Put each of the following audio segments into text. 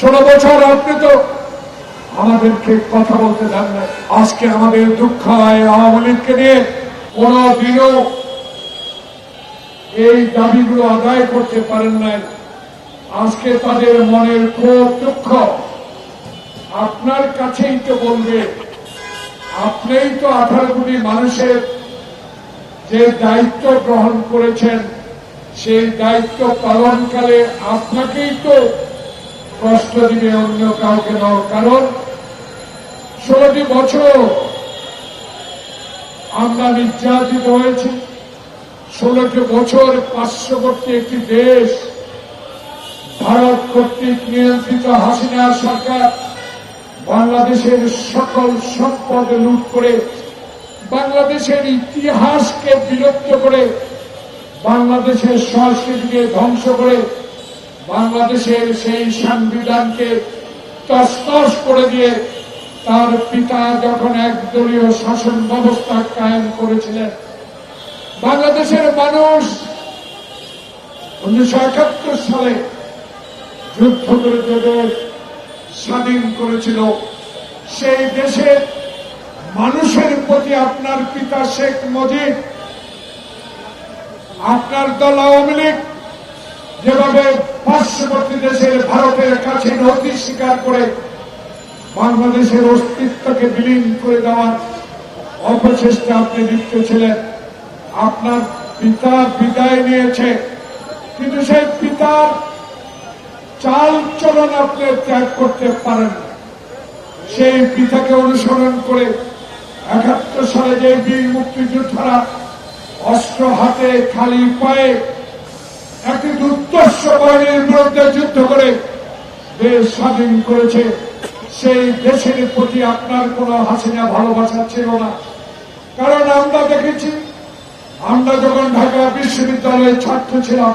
ষোলো বছর আপনি তো আমাদেরকে কথা বলতে দেন না আজকে আমাদের দুঃখ হয় আওয়ামী লীগকে নিয়ে। কোনো দিনও এই দাবিগুলো আদায় করতে পারেন নাই। আজকে তাদের মনের খুব দুঃখ। আপনার কাছেই তো বলবে। আপনিই তো আঠারো কোটি মানুষের যে দায়িত্ব গ্রহণ করেছেন, সেই দায়িত্ব পালনকালে আপনাকেই তো কষ্ট দিবে অন্য কাউকে নয় কারণ, ষোলোটি বছর আমরা নির্যাতিত হয়েছি। ষোলোটি বছর পার্শ্ববর্তী একটি দেশ, ভারত কর্তৃক নিয়ন্ত্রিত হাসিনা সরকার বাংলাদেশের সকল সম্পদ লুট করে, বাংলাদেশের ইতিহাসকে বিলুপ্ত করে, বাংলাদেশের সংস্কৃতিকে ধ্বংস করে বাংলাদেশের সেই সংবিধানকে তস্তস করে দিয়ে তার পিতা যখন একদলীয় শাসন ব্যবস্থা কায়েম করেছিলেন, বাংলাদেশের মানুষ উনিশশো একাত্তর সালে যুদ্ধ করে স্বাধীন করেছিল। সেই দেশের মানুষের প্রতি আপনার পিতা শেখ মুজিব, আপনার দল আওয়ামী লীগ যেভাবে পার্শ্ববর্তী দেশের ভারতের কাছে নথি স্বীকার করে বাংলাদেশের অস্তিত্বকে বিলীন করে দেওয়ার অপচেষ্টা আপনি লিপ্ত ছিলেন আপনার পিতা বিদায় নিয়েছে। কিন্তু সেই পিতার চাল চলন আপনি ত্যাগ করতে পারেন সেই পিতাকে অনুসরণ করে একাত্তর সালে যে বীর মুক্তিযোদ্ধারা অস্ত্র হাতে খালি পায়ে একটি দুর্দর্শ বাহিনীর বিরুদ্ধে যুদ্ধ করে দেশ স্বাধীন করেছে। সেই দেশের প্রতি আপনার কোনো হাসিনা ভালোবাসা ছিল না। কারণ আমরা দেখেছি, আমরা যখন ঢাকা বিশ্ববিদ্যালয়ের ছাত্র ছিলাম,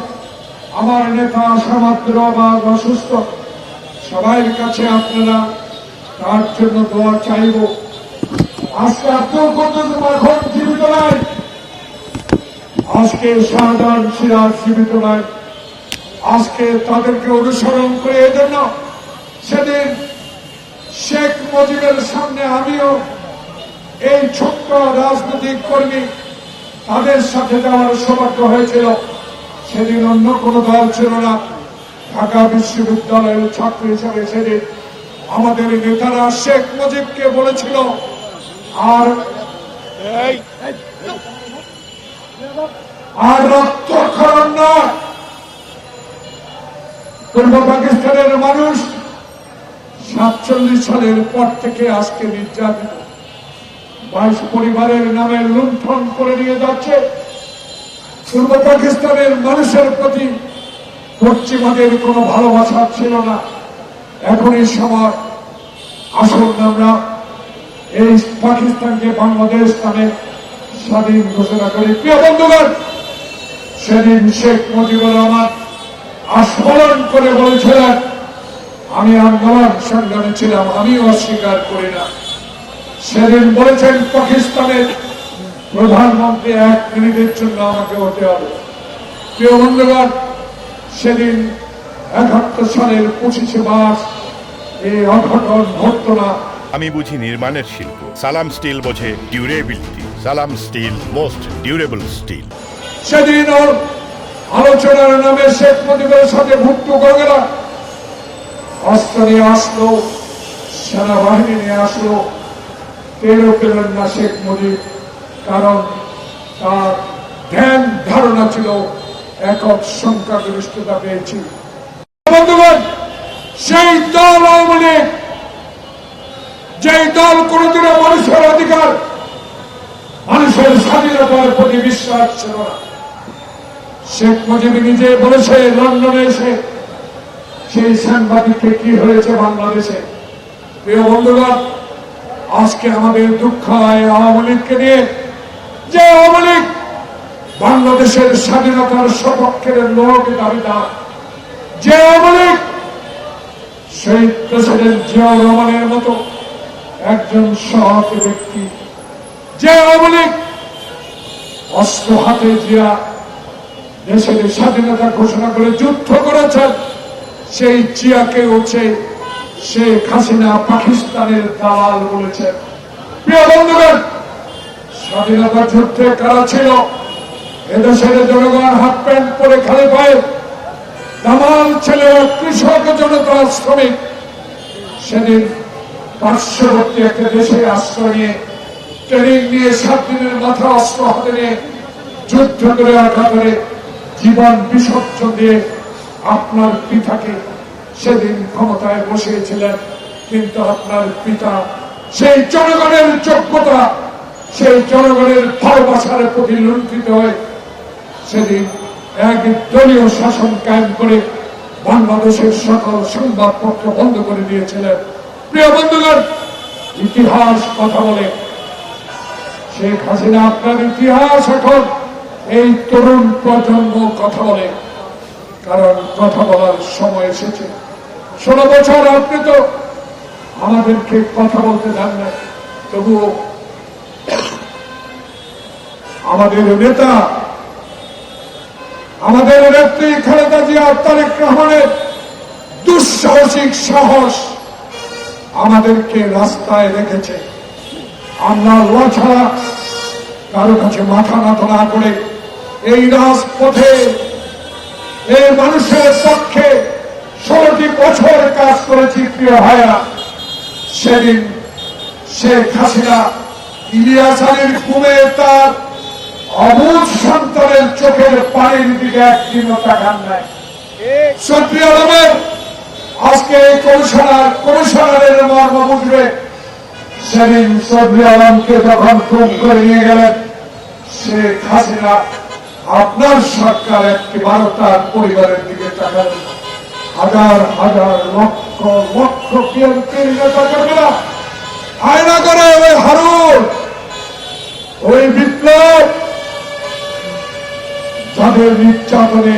আমার নেতা সমাত্র বা অসুস্থ। সবাই কাছে আপনারা তার জন্য দোয়া চাইব। আজকে আব্দুল কুদ্দুস এখন জীবিত নাই আজকে শাহজাহান সিরাজ জীবিত নাই আজকে তাদেরকে অনুসরণ করে এজন্য সেদিন শেখ মুজিবের সামনে আমিও এই ছোট্ট রাজনৈতিক কর্মী তাদের সাথে যাওয়ার সৌভাগ্য হয়েছিল। সেদিন অন্য কোনো দল ছিল না। ঢাকা বিশ্ববিদ্যালয়ের ছাত্র হিসাবে সেদিন আমাদের নেতারা শেখ মুজিবকে বলেছিল, আর আর রক্তক্ষরণ নয়। পূর্ব পাকিস্তানের মানুষ সাতচল্লিশ সালের পর থেকে আজকে নির্যাতিত। বাইশ পরিবারের নামে লুণ্ঠন করে নিয়ে যাচ্ছে। পূর্ব পাকিস্তানের মানুষের প্রতি পশ্চিমাদের কোনো ভালোবাসা ছিল না। এখন এই সময় আসুন আমরা এই পাকিস্তানকে বাংলাদেশ নামে স্বাধীন ঘোষণা করি। প্রিয় বন্ধুগণ সেদিন শেখ মুজিবুর রহমান আস্মরণ করে বলেছিলেন, আমি আন্দোলন সংগ্রামে ছিলাম, আমি অস্বীকার করি না। সেদিন বলেছেন, পাকিস্তানের প্রধানমন্ত্রী এক মিনিটের জন্য আমাকে হতে হবে। প্রিয় বন্ধুগণ, সেদিন একাত্তর সালের পঁচিশে মার্চ এই অঘটন ঘটত না। আমি বুঝি নির্মাণের শিল্প। সালাম স্টিল বোঝে ডিউরেবিলিটি। সালাম স্টিল, মোস্ট ডিউরেবল স্টিল। সেদিন ওর আলোচনার নামে শেখ মুজিবের সাথে ভুক্ত করবেনা অস্ত্র নিয়ে আসলো, সেনাবাহিনী নিয়ে আসলো। তেরো পেলেন না শেখ মুজিব, কারণ তার ধ্যান ধারণা ছিল একক সংখ্যাগরিষ্ঠতা পেয়েছি। বন্ধুগণ, সেই দল আওয়ামী লীগ, যেই দল কোনদিনও মানুষের অধিকার, মানুষের স্বাধীনতার প্রতি বিশ্বাস ছিল না। শেখ মুজিব নিজে বলেছে, লন্ডনে এসে সেই সাংবাদিককে কি হয়েছে বাংলাদেশে? প্রিয় বন্ধুগণ, আজকে আমাদের দুঃখ হয় আওয়ামী লীগকে নিয়ে যে আওয়ামী লীগ বাংলাদেশের স্বাধীনতার সপক্ষের লোক দাবিদার। যে আওয়ামী লীগ শহীদ প্রেসিডেন্ট জিয়াউর রহমানের মতো একজন সহজ ব্যক্তি। যে আওয়ামী লীগ অস্ত্র হাতে জিয়া দেশের স্বাধীনতা ঘোষণা করে যুদ্ধ করেছেন, সেই জিয়াকে হচ্ছে শেখ হাসিনা পাকিস্তানের দালাল বলেছেন প্রিয় বন্ধুগণ, স্বাধীনতা যুদ্ধে কারা ছিল? এদেশের জনগণ হাফ প্যান্ট পরে খালি পায়ে দামাল ছেলে কৃষক জনতা শ্রমিক। সেদিন পার্শ্ববর্তী একটা দেশে আশ্রয় নিয়ে, ট্রেনিং নিয়ে, সাত দিনের মাথা অস্ত্র হাতে নিয়ে যুদ্ধ করে আঘাতে জীবন বিসর্জন দিয়ে আপনার পিতাকে সেদিন ক্ষমতায় বসিয়েছিলেন। কিন্তু আপনার পিতা সেই জনগণের যোগ্যতা, সেই জনগণের ভালোবাসার প্রতি লুণ্ঠিত হয়ে সেদিন এক দলীয় শাসন কায়েম করে বাংলাদেশের সকল সংবাদপত্র বন্ধ করে দিয়েছিলেন। প্রিয় বন্ধুগণ, ইতিহাস কথা বলে। শেখ হাসিনা আপনার ইতিহাস এখন এই তরুণ প্রজন্ম কথা বলে, কারণ কথা বলার সময় এসেছে। ষোলো বছর আপনি তো আমাদেরকে কথা বলতে দেন না তবুও আমাদের নেতা, আমাদের নেত্রী খালেদা জিয়া, তারেক রহমানের দুঃসাহসিক সাহস আমাদেরকে রাস্তায় রেখেছে। আমরা ছাড়া কারও কাছে মাথা না করে এই রাজপথে এই মানুষের পক্ষে ষোলোটি বছর কাজ করেছি প্রিয় ভাইয়া সেদিন শেখ হাসিনা ইলিয়াস আলীর ঘুমে তার অবুধ সন্তানের চোখের পানির দিকে একদিনও তাকান নাই। সক্রিয় আলমের আজকে এই কমিশনার কমিশনারের মর্ম বুঝবে সেদিন সক্রিয় আলমকে যখন খুন করে নিয়ে গেলেন, শেখ হাসিনা আপনার সরকার একটি বারোটার পরিবারের দিকে তাকালেন হাজার হাজার লক্ষ লক্ষ বিএনপির নেতা কর্মীরা আয়না করে ওই হারুন, ওই বিপ্লব, যাদের নির্যাতনে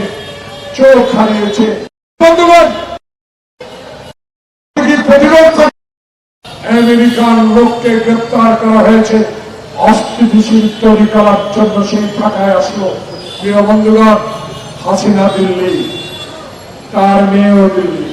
চোখ হারিয়েছে। বন্ধুগণ আমেরিকান লোককে গ্রেপ্তার করা হয়েছে। অস্থিতিশীল তৈরি করার জন্য সেই ঢাকায় আসলো। প্রিয় বন্ধুগণ হাসিনা দিল্লি তার মেয়েও দিল্লি।